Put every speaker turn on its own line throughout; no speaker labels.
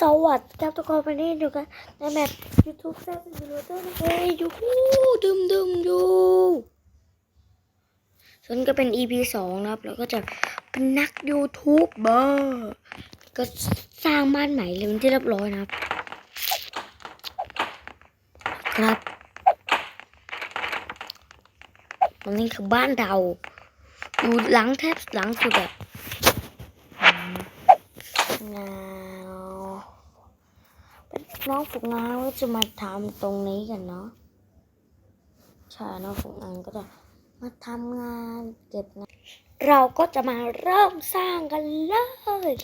สวัสดีครับทุกคนวันนี้อยู่กันในแมป YouTube แซ่บซิมูเลเตอร์นะเฮ้ยยูฮูดึมดึมดูส่วนก็เป็น EP สองนะครับ แล้วก็จะเป็นนัก YouTube เบอร์ก็สร้างบ้านใหม่เลยเป็นที่เรียบร้อยนะครับ ครับตรงนี้คือบ้านเราอยู่หลังแทบหลังสุดแบบงา น้องฝึกงานก็จะมาทำตรงนี้กันเนาะใช่น้องฝึกงานก็จะมาทำงานเก็บงาน เราก็จะมาเริ่มสร้างกันเลย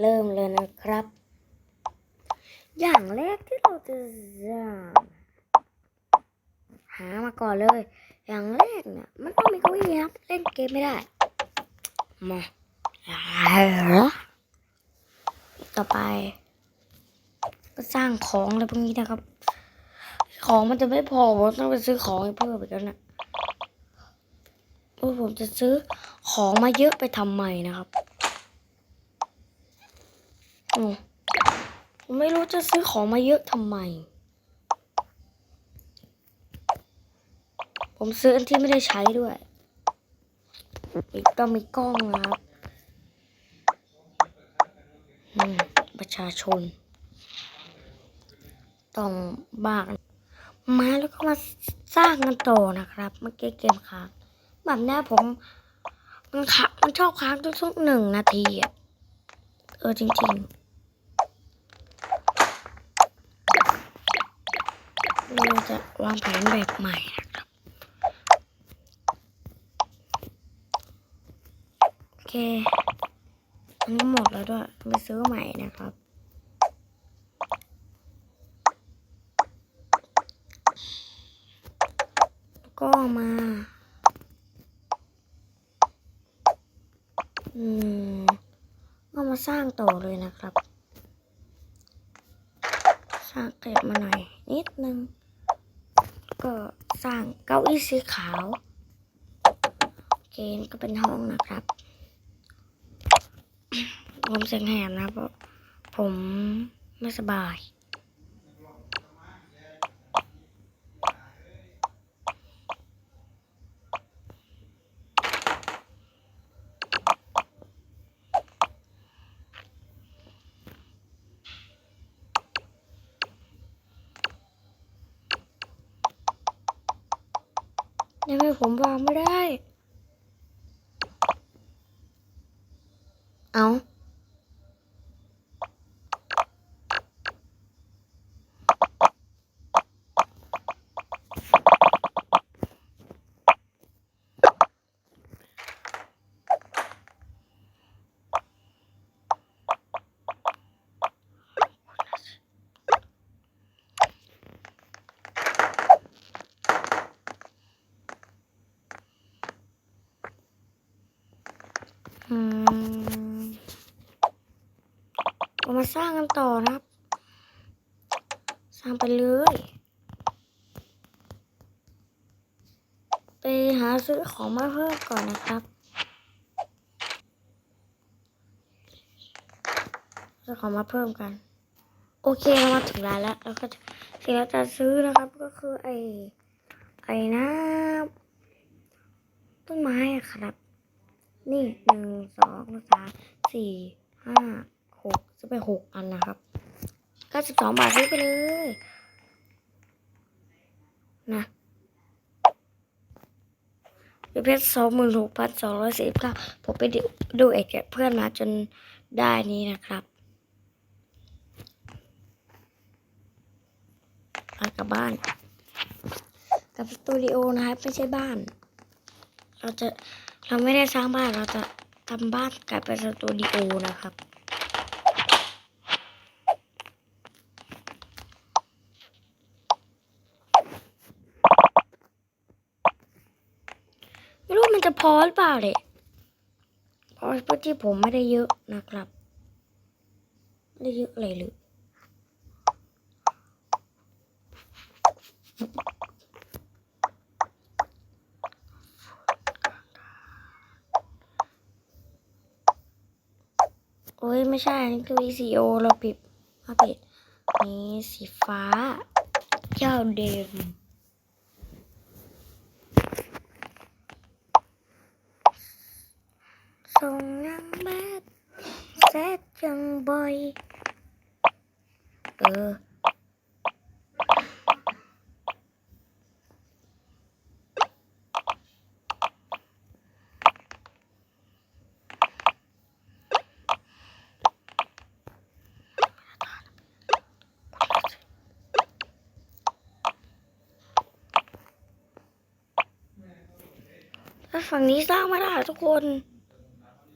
เริ่มเลยนะครับ อย่างแรกที่เราจะสร้างหามาก่อนเลย อย่างแรกเนี่ยมันต้องมีเก้าอี้ครับเล่นเกมไม่ได้ มาต่อไป สร้างของอะไรพวกนี้นะครับ ของมันจะไม่พอผมต้องไปซื้อของเพิ่มอีกแล้วนะโอ้ผมจะซื้อของมาเยอะไปทำไมนะครับผมไม่รู้จะซื้อของมาเยอะทำไม ผมซื้ออันที่ไม่ได้ใช้ด้วยอีกก็มีกล้องนะครับประชาชน ต้องบ้างมาแล้วก็มาสร้างกันต่อนะครับ เมื่อกี้เกมค้างแบบนี้ผม มันค้ามันชอบค้างทุกๆหนึ่งนาทีอะเออจริงๆเราจะวางแผนแบบใหม่นะครับโอเคอันนี้หมดแล้วด้วยไปซื้อใหม่นะครับ ก็มา อืม ก็มาสร้างต่อเลยนะครับ สร้างเก็บมาหน่อยนิดนึง ก็สร้างเก้าอี้สีขาวเคนี่ก็เป็นห้องนะครับผมเสียงแหบนะเพราะผมไม่สบาย ยังไงผมวางไม่ได้ เอาอืม เรามาสร้างกันต่อนะครับ สร้างไปเลย ไปหาซื้อของมาเพิ่มก่อนนะครับซื้อของมาเพิ่มกัน โอเคเรามาถึงร้านแล้วเราก็จะสิ่งที่เราจะซื้อนะครับก็คือไอ้ไอ้น้ำต้นไม้ครับ นี่หนึ่งสองสามสี่ห้าหกจะไปหกอันนะครับเก้าสิบสองบาทซื้อไปเลยนะเพชรสองหมื่นหกพันสองร้อยสี่สิบเก้าผมไปดูดูเอกเพื่อนมาจนได้นี้นะครับมากลับบ้าน กับสตูดิโอนะครับไม่ใช่บ้าน เราจะ เราไม่ได้สร้างบ้านเราจะทำบ้านกลายเป็นสตูดิโอนะครับไม่รู้มันจะพอหรือเปล่าเลยเพราะเพราะที่ผมไม่ได้เยอะนะครับไม่ได้เยอะอะไรเลย โอ้ยไม่ใช่อันนี้คือ ECO เราปิดมาปิดนี่สีฟ้า เจ้าเดิมส่งนังแบดแซดจังบอย เออ ฝั่งนี้สร้างไม่ได้ทุกคน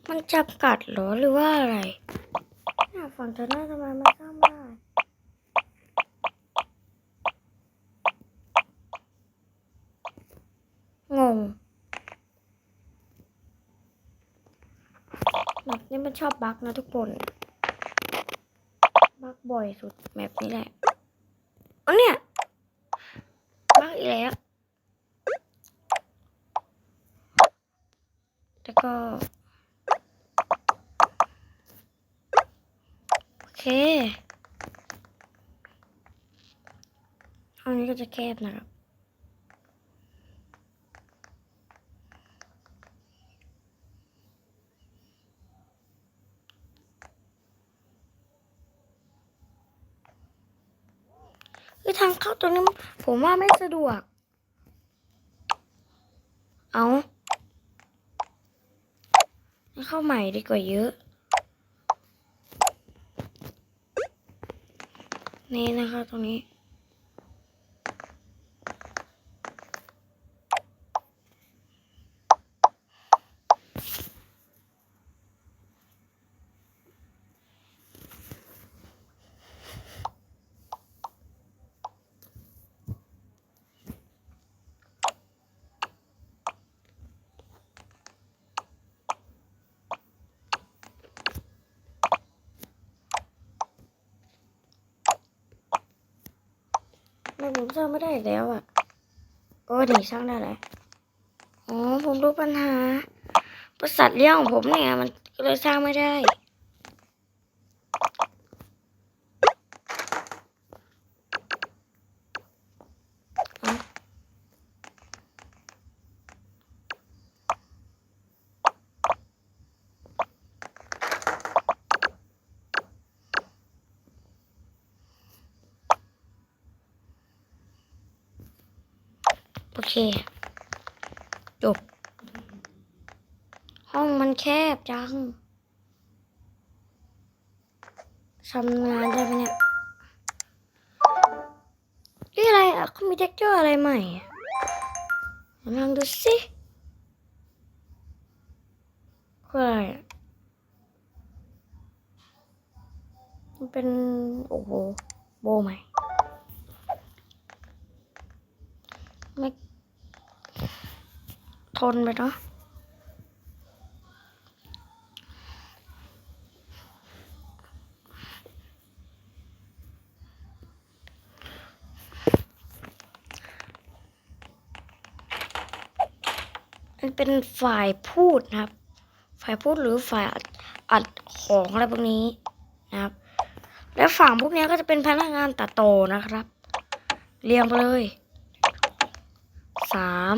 มันจำกัดหรอหรือว่าอะไรนี่ฝั่งเธอหน้ทำไมมันสร้างไม่ได้งงแบบนี้มันชอบบั๊กนะทุกคน บั๊กบ่อยสุดแบบนี้แหละอ๋อเนี่ย บั๊กอีกแล้ว แล้วก็ โอเคห้องนี้ก็ จะแคบนะครับ คือทางเข้าตรงนี้ผมว่าไม่สะดวก เอาเข้าใหม่ดีกว่าเยอะ นี่นะคะตรงนี้ ผมสร้างไม่ได้แล้วอะ โอ้ดีสร้างได้แล้วอ๋อผมรู้ปัญหาบริษัทเลี้ยงของผมเนี่ยมันก็เลยสร้างไม่ได้ เค จบ ห้องมันแคบจังทำงานได้ไหมเนี่ยนี่อะไรอะเขามีเท็กเจอร์อะไรใหม่ลองดูสิคืออะไรมันเป็น โอ้โห โบใหม่ท นไปเนาะมันเป็นฝ่ายพูดนะครับ ฝ่ายพูดหรือฝ่ายอัดของอะไรพวกนี้นะครับ แล้วฝั่งพวกนี้ก็จะเป็นพนักงานตัดต่อนะครับ เรียงไปเลยสาม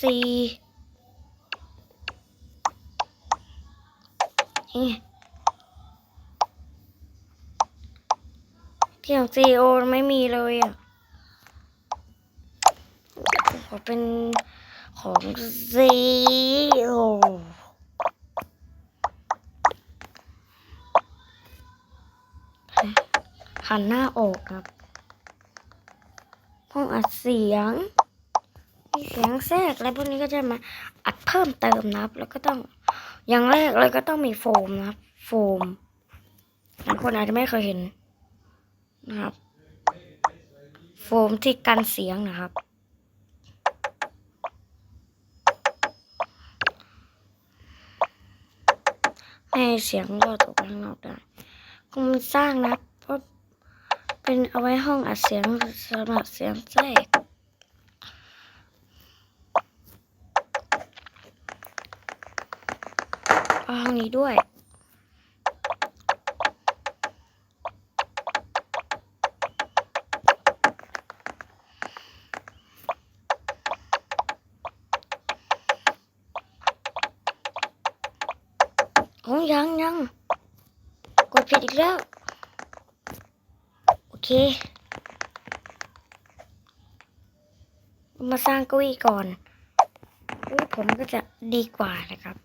สี่นี่ที่ของซีโอไม่มีเลยอะ ขอเป็นของซีโอหันหน้าออกครับ ห้องอัดเสียง เสียงแทรกอะไรพวกนี้ก็จะมาอัดเพิ่มเติมนะครับ แล้วก็ต้องอย่างแรกเลยก็ต้องมีโฟมนะครับ โฟมบางคนอาจจะไม่เคยเห็นนะครับ โฟมที่กันเสียงนะครับ ให้เสียงรอดออกข้างนอกได้ก็มันสร้างนะเพราะเป็นเอาไว้ห้องอัดเสียงสำหรับเสียงแทรก ห้องนี้ด้วย โอ้ยังยังกดผิดอีกแล้ว โอเค มาสร้างกุ้ยก่อนอผมก็จะดีกว่านะครับ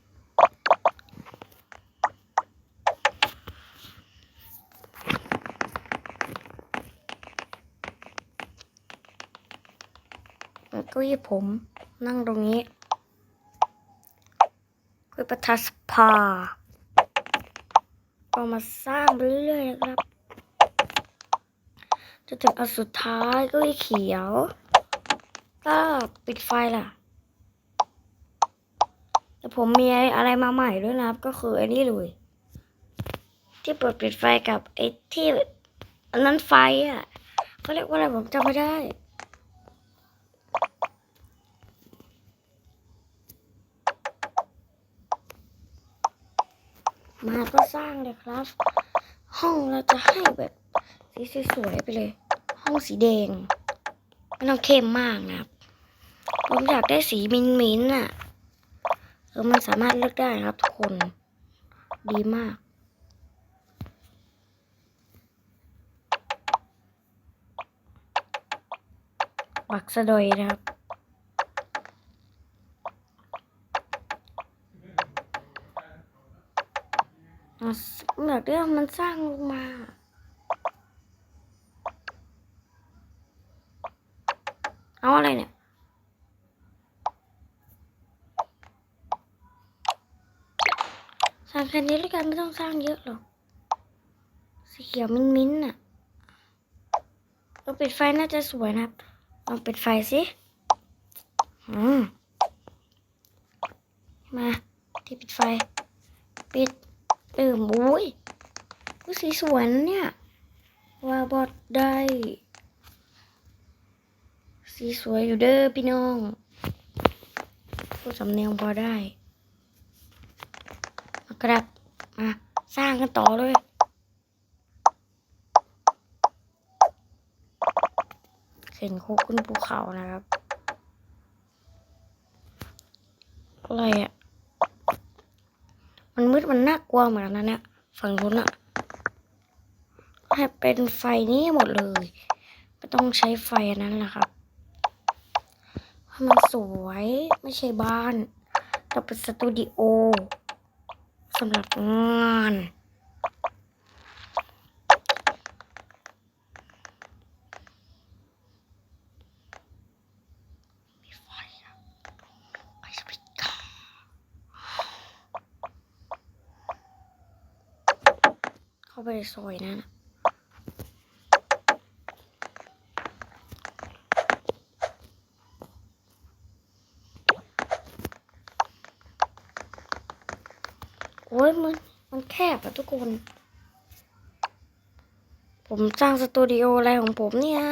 าอี้ผม นั่งตรงนี้เก้าอี้ประทัดสภาก็มาสร้างไปเรื่อยๆนะครับจนถึงอันสุดท้ายก็อีเขียวก็ปิดไฟล่ะ แต่ผมมีอะไรมาใหม่ด้วยนะครับ ก็คือไอ้นี่เลย ที่เปิดปิดไฟกับไอ้ที่อันนั้นไฟอะเขาเรียกว่าอะไรผมจำไม่ได้ มาก็สร้างเลยครับ ห้องเราจะให้แบบสีสวยๆไปเลย ห้องสีแดงไม่ต้องเข้มมากนะครับ ผมอยากได้สีมินมินอะเออมันสามารถเลือกได้นะครับทุกคน ดีมากบักสะดอยนะครับ อะ เหมือนเรื่องมันสร้างลงมาเอาอะไรเนี่ย สร้างแค่นี้แล้วกันไม่ต้องสร้างเยอะหรอกสีเขียวมิ้นท์มิ้นท์น่ะเราปิดไฟน่าจะสวยนะครับลองปิดไฟสิมาที่ปิดไฟ ปิด เออมุ้ยก็สีสวยนะเนี่ย ว่าบอดได้ สีสวยอยู่เด้อพี่น้องพูดสำเนียงพอได้มากรับมาสร้างกันต่อเลยเข็นโคกขึ้นภูเขานะครับอะไรอะ มันมืดมันน่ากลัวเหมือนกันนะเนี่ยฝั่งนู้นอะให้เป็นไฟนี้หมดเลย ไม่ต้องใช้ไฟนั้นแหละครับมันสวยไม่ใช่บ้านเราเป็นสตูดิโอสำหรับงาน มีไฟอะไปสปิดก่อน เข้าไปใน ซอยนั่นะโอ้ยมันมันแคบอะทุกคน ผมสร้างสตูดิโออะไรของผมเนี่ย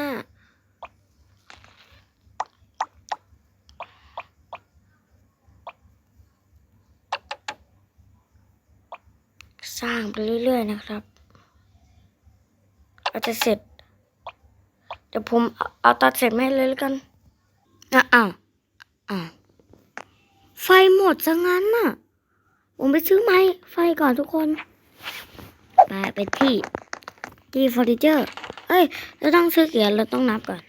สร้างไปเรื่อยๆนะครับ อาจจะเสร็จ เดี๋ยวผมเอาเอาตัดเสร็จให้เลยแล้วกันอะอ้าวอ้าวไฟหมดซะงั้นน่ะ ผมไปซื้อไม้ไฟก่อนทุกคน ไปไปที่ ที่เฟอร์นิเจอร์ เอ้ย เราต้องซื้อเกียร์เราต้องนับก่อน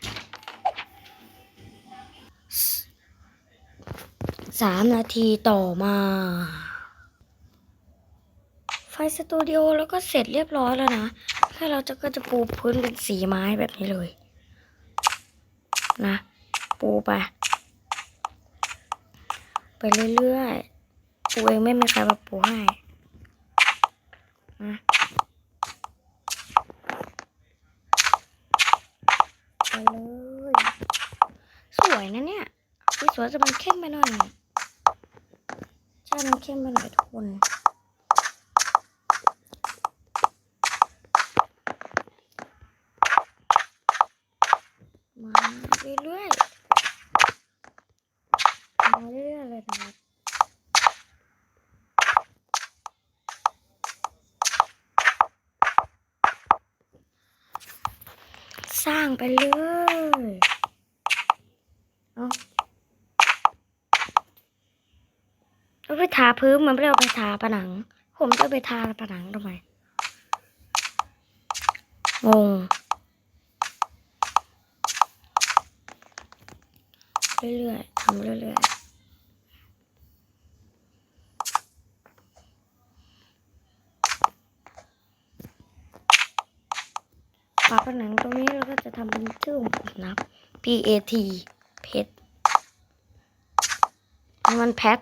สามนาทีต่อมา ไฟสตูดิโอแล้วก็เสร็จเรียบร้อยแล้วนะ แค่เราจะก็จะปูพื้นเป็นสีไม้แบบนี้เลย นะ ปูไป ไปเรื่อยๆ ปูเองไม่มีใครมาปูให้นะไปเลยสวยนะเนี่ยสวยแต่มันเข้มไปหน่อยใช่มันเข้มไปหน่อยทุกคน มาเรื่อยๆมาเรื่อยๆเลยนะครับ สร้างไปเลยเอาเอาไปทาพื้นมันไม่ได้เอาไปทาผนัง ผมจะไปทาผนังทำไมงงเรื่อยๆทำเรื่อยๆ ฝาผนังตรงนี้เราก็จะทำเป็นชื่อของผมนะครับ P A T เพชรมันแพท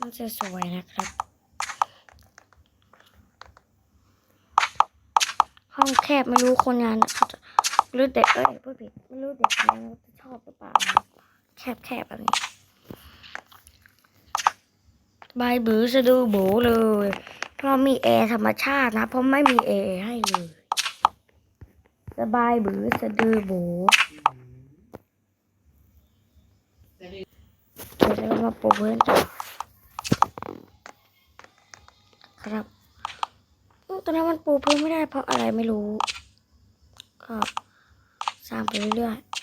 มันจะสวยนะครับ ห้องแคบไม่รู้คนงานเขาจะรือเด็กเอ้ยพูดผิดไม่รู้เด็กคนนั้นจะชอบหรือเปล่า แคบแคบแบบนี้บายบือสะดือโบเลย ราะมีแอร์ธรรมชาตินะ เพราะไม่มีแอร์ให้เลย สบายบือสะดือโบเดี๋ยวเรามาปูเพื้นต่อครับตอนนั้นมันปูพื้นไม่ได้เพราะอะไรไม่รู้ ก็สร้างไปเรื่อยๆ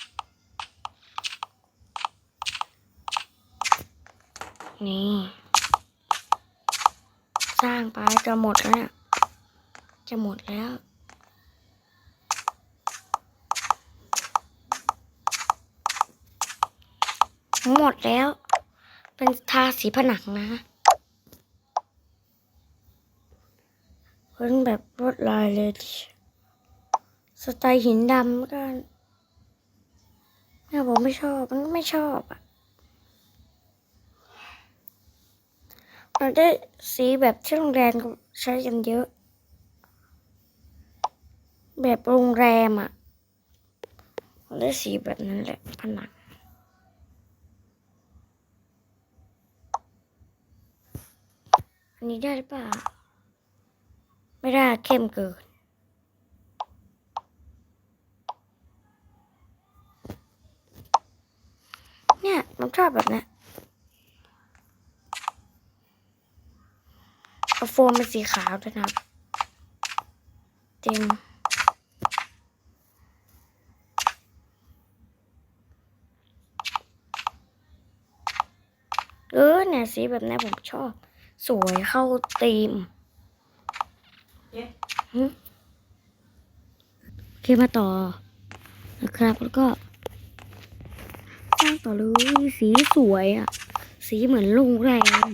นี่ สร้างไปจะหมดแล้วเนี่ยจะหมดแล้วหมดแล้ว เป็นทาสีผนังนะเพ้นแบบลวดลายเลย สไตล์หินดำกันเนี่ยผมไม่ชอบ มันไม่ชอบอะ มันได้สีแบบที่โรงแรมใช้กันเยอะ แบบโรงแรมอะมันได้สีแบบนั้นแหละผนังอันนี้ได้หรือเปล่า ไม่ได้เข้มเกินเนี่ยผมชอบแบบเนี้ เอาโฟมเป็นสีขาวด้วยนะครับ เต็ม เออเนี่ยสีแบบเนี้ยผมชอบ สวยเข้าธีม
เอ๊ะ
หึโอเคมาต่อนะครับแล้วก็สร้างต่อเลยสีสวยอะ สีเหมือนโรงแรม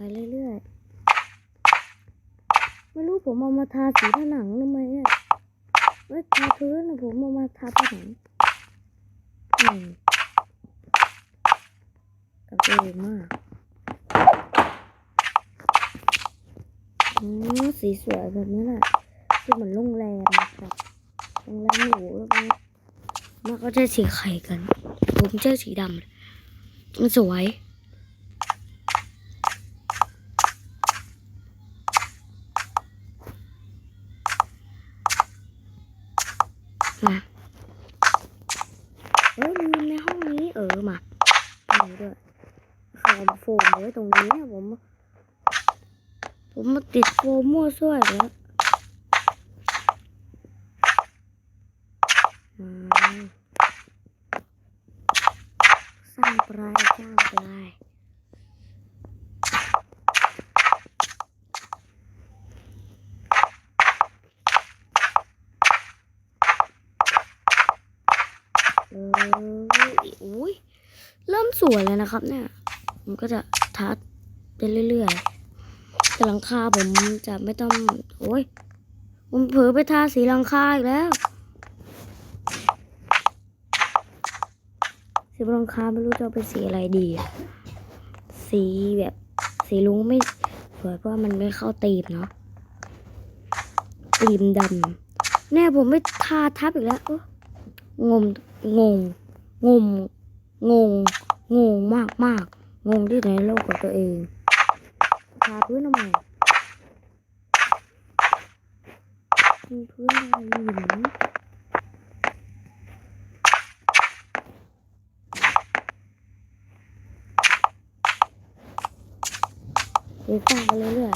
ไปเรื่อยๆ ไม่รู้ ผมเอามาทาสีผนังทำไมอะเอ้ยทาพื้นนะผมเอามาทาผนังอืมกับเองมากอืมสีสวยแบบนี้แหละที่เหมือนโรงแรมนะครับโรงแรมหรูแล้วก็มันก็จะสีไข่กัน ผมเจอสีดำมันสวย มาเอ้ยลืมในห้องนี้เออมานี่ด้วยขอโฟมไว้ตรงนี้ผม ผมมาติดโฟ มมั่วซั่วอีกแล้วอืมสร้างปลายสร้างปลายเอออุ้ยเริ่มสวยแล้วนะครับเนี่ยผมก็จะทัดไปเรื่อยๆ แต่หลังคาผมจะไม่ต้อง โอ้ยผมเผลอไปทาสีหลังคาอีกแล้ว สีหลังคาไม่รู้จะเป็นสีอะไรดี สีแบบสีลุงไม่สวยเพราะมันไม่เข้าตีมเนาะตีมดำแน่ผมไม่ทาทับอีกแล้วงมงงงมงงงงมากมากงงที่ไหนโลกกับตัวเองาพื้นทำไมมีพื้นอะไรหินเดี๋ยวสร้างไปเรื่อย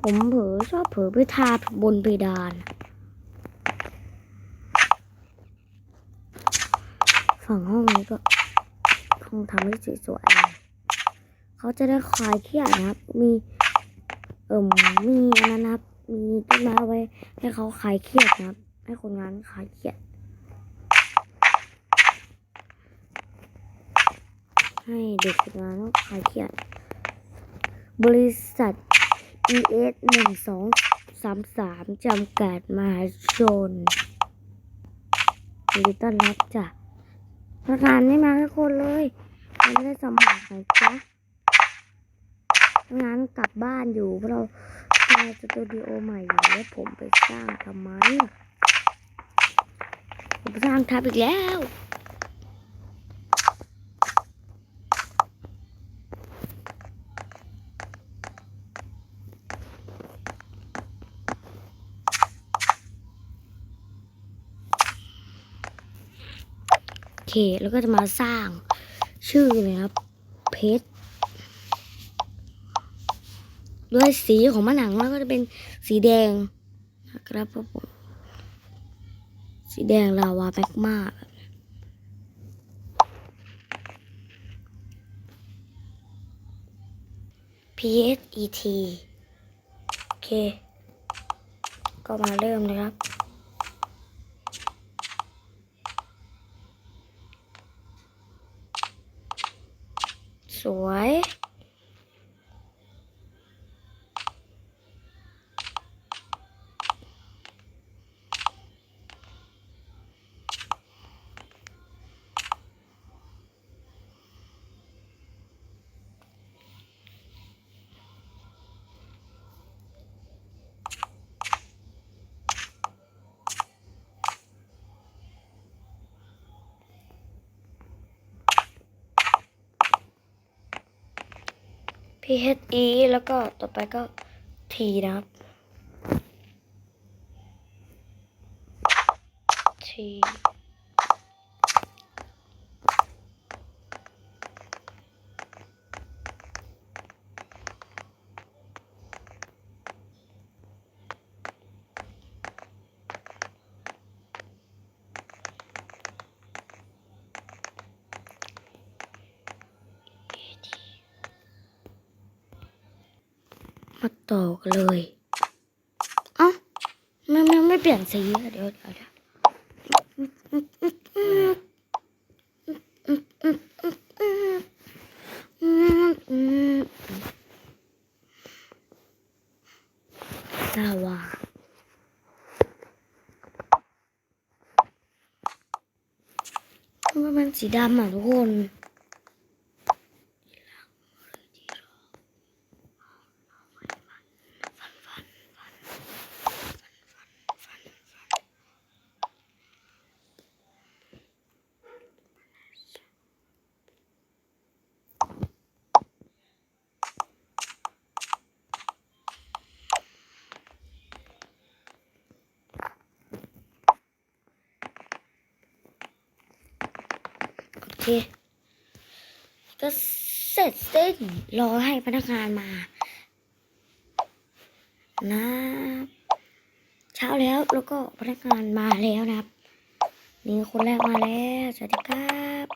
ผมเผลอชอบเผลอไปทาบนเพดานฝั่งห้องนี้ก็ห้องทำให้สวยๆ เขาจะได้คลายเครียดนะครับ มีเอ่มมีอันนั้นนะครับ มีต้นไม้เอาไว้ ให้เขาคลายเครียดนะครับ ให้คนงานคลายเครียด ให้เด็กฝึกงานเขาคลายเครียด บริษัท ES หนึ่งสองสามสามจำกัดมหาชนยินดีต้อนรับจ้ะพนักงานไม่มาทุกคนเลยยังไม่ได้สมัครเลยจ้ะ งานกลับบ้านอยู่เพราะเราทำสตูดิโอใหม่อยู่แล้วผมไปสร้างทำไมผมสร้างทับอีกแล้วโอเคแล้วก็จะมาสร้างชื่อเลยครับเพชร ด้วยสีของมะหนังแล้วก็จะเป็นสีแดงนะครับผมสีแดงลาวาแมกมาแบบนี้ PSET โอเค ก็มาเริ่มเลยครับ สวย P H E แล้วก็ต่อไปก็ T นะครับ ต่อเลยเอ้าไม่ไม่ไม่เปลี่ยนสีเดี๋ยวเดี๋ยวเดี๋ยวลาวามันเป็นสีดำอะทุกคน เค ก็เสร็จสิ้นรอให้พนักงานมา นะเช้าแล้วแล้วก็พนักงานมาแล้วนะครับ นี่คนแรกมาแล้วสวัสดีครับ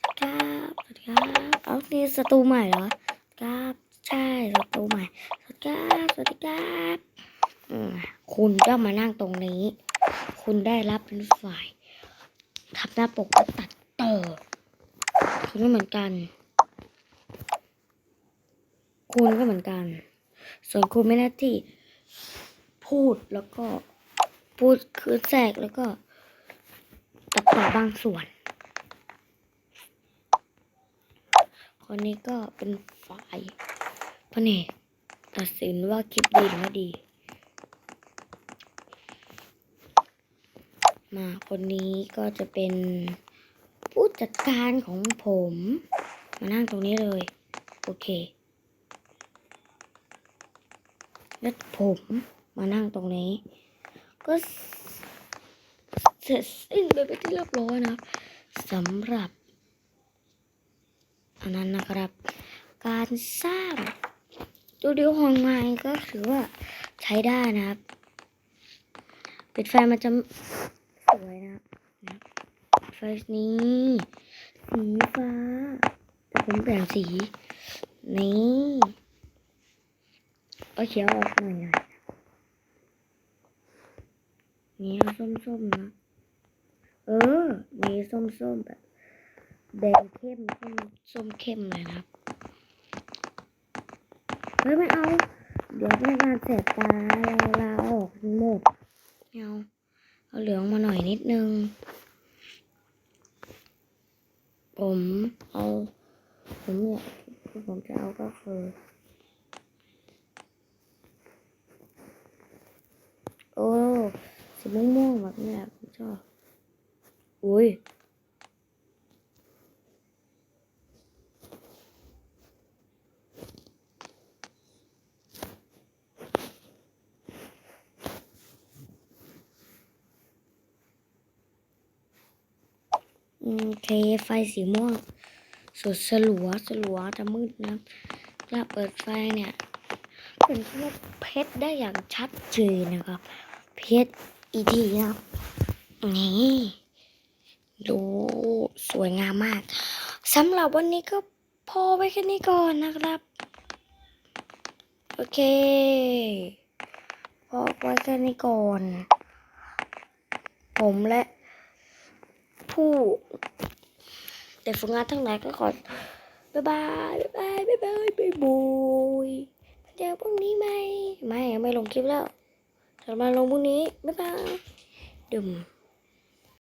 สวัสดีครับสวัสดีครับเอานี่สตูใหม่เหรอครับใช่สตูใหม่สวัสดีครับสวัสดีครับคุณก็มานั่งตรงนี้ คุณได้รับเป็นฝ่ายทำหน้าปกตัด คุณก็เหมือนกัน คุณก็เหมือนกัน ส่วนคุณไม่หน้าที่ พูดแล้วก็ พูดคือแทรกแล้วก็ตัดต่อบางส่วน คนนี้ก็เป็นฝ่ายพระเนกตัดสินว่าคลิปดีหรือไม่ดี มาคนนี้ก็จะเป็น ผู้จัดการของผม มานั่งตรงนี้เลย โอเคแล้วผมมานั่งตรงนี้ ก็เสร็จสิ้นไปเป็นที่เรียบร้อยนะสำหรับ อันนั้นนะครับ การสร้างสตูดิโอของงานก็ถือว่าใช้ได้นะครับ ปิดไฟมันจะสวยนะครับนะครับ ไฟนี้สีฟ้าแต่ผมเปลี่ยนสี นี่เอาเขียวออกหน่อยหน่อยนี่เอาส้มๆนะ เออ มีส้มๆแบบแดงเข้มส้มส้มเข้มเลยนะครับเฮ้ยไม่เอา เดี๋ยวพนักงานเสร็จตาเราลาออกหมดไม่เอาเอาเหลืองมาหน่อยนิดนึง ผมเอาผมเนี่ยที่ผมจะเอาก็คือ โอ้สีม่วงๆแบบเนี้ยผมชอบอุ้ย เคไฟสีม่วงสุดสลัวสลัวจะมืดนะจะเปิดไฟเนี่ยเป็นพวกเพชรได้อย่างชัดเจนนะครับ เพชรอีทีนะครับนี่ดูสวยงามมากสำหรับวันนี้ก็พอไว้แค่นี้ก่อนนะครับ โอเคพอไว้แค่นี้ก่อน ผมและ ผู้เด็กฝึกงานทั้งหลายก็ขอบ๊ายบายบ๊ายบายบ๊ายบายบ๊ายบายเดี๋ยวพรุ่งนี้ไหมไม่ไม่ลงคลิปแล้วจะมาลงพรุ่งนี้บ๊ายบายดื่ม